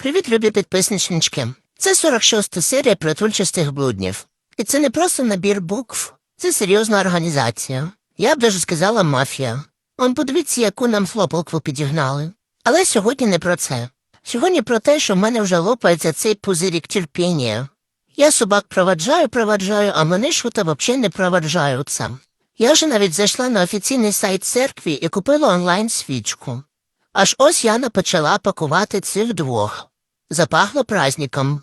Привіт, любі підписничнички. Це 46-та серія притульчастих блуднів. І це не просто набір букв, це серйозна організація. Я б даже сказала мафія. Он подивіться, яку нам хлопалку підігнали. Але сьогодні не про це. Сьогодні про те, що в мене вже лопається цей пузирік терпіння. Я собак проваджаю, проваджаю, а мене що-то взагалі не проваджаються. Я вже навіть зайшла на офіційний сайт церкви і купила онлайн свічку. Аж ось Яна почала пакувати цих двох. Запахло праздником.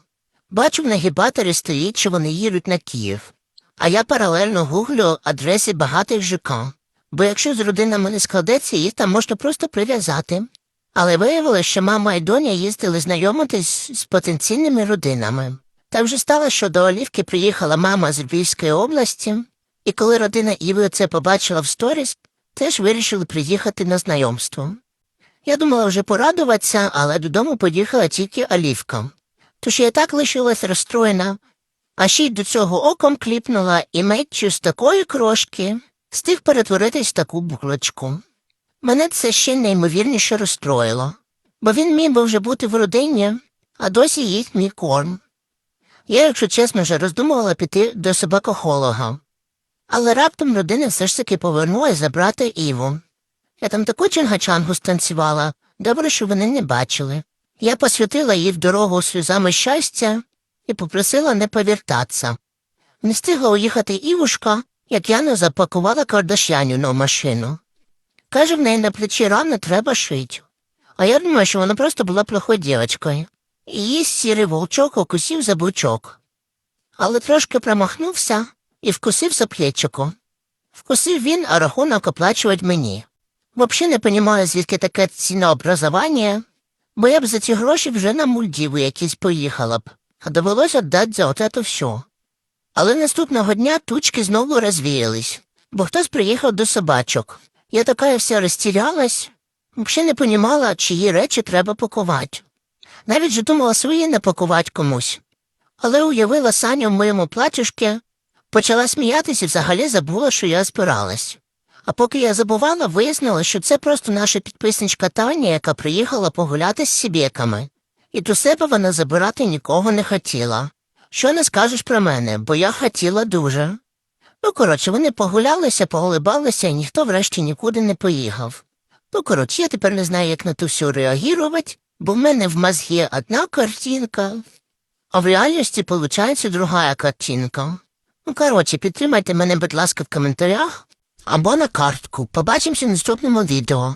Бачу, в нагібаторі стоїть, що вони їдуть на Київ. А я паралельно гуглю адреси багатих ЖК. Бо якщо з родинами не складеться, їх там можна просто прив'язати. Але виявилося, що мама і доня їздили знайомитись з потенційними родинами. Так вже стало, що до Олівки приїхала мама з Львівської області, і коли родина Іви це побачила в сторіс, теж вирішили приїхати на знайомство. Я думала вже порадуватися, але додому поїхала тільки Олівка. Тож я так лишилась розстроєна, а ще й до цього оком кліпнула і миттю з такої крошки встиг перетворитись в таку булочку. Мене це ще неймовірніше розстроїло, бо він міг би вже бути в родині, а досі їсть мій корм. Я, якщо чесно, вже роздумувала піти до собакохолога. Але раптом родина все ж таки повернулася забрати Іву. Я там таку чингачангу станцювала, добре, що вони не бачили. Я посвятила їй в дорогу сльозами щастя і попросила не повертатися. Не встигла уїхати Івушка, як Яна запакувала Кардашяню машину. Каже, в неї на плечі рано треба шить. А я думаю, що вона просто була плохою дівчинкою. І її сірий волчок укусив за бучок. Але трошки промахнувся і вкусив за плечико. Вкусив він, а рахунок оплачувати мені. Взагалі не розумію, звідки таке цінообразування, бо я б за ці гроші вже на Мульдіву якісь поїхала б, а довелося дати за от це все. Але наступного дня тучки знову розвіялись, бо хтось приїхав до собачок. Я така вся розтірялась, взагалі не понімала, чиї речі треба пакувати. Навіть же думала свої не пакувати комусь. Але уявила Саню в моєму платюшки, почала сміятися і взагалі забула, що я збиралась. А поки я забувала, вияснила, що це просто наша підписничка Таня, яка приїхала погуляти з сібєками. І до себе вона забирати нікого не хотіла. Що не скажеш про мене, бо я хотіла дуже. Ну, коротше, вони погулялися, поголибалися, і ніхто врешті нікуди не поїхав. Ну, коротше, я тепер не знаю, як на то все реагувати, бо в мене в мозгі одна картинка, а в реальності виходить друга картинка. Ну, коротше, підтримайте мене, будь ласка, в коментарях або на картку. Побачимося в наступному відео.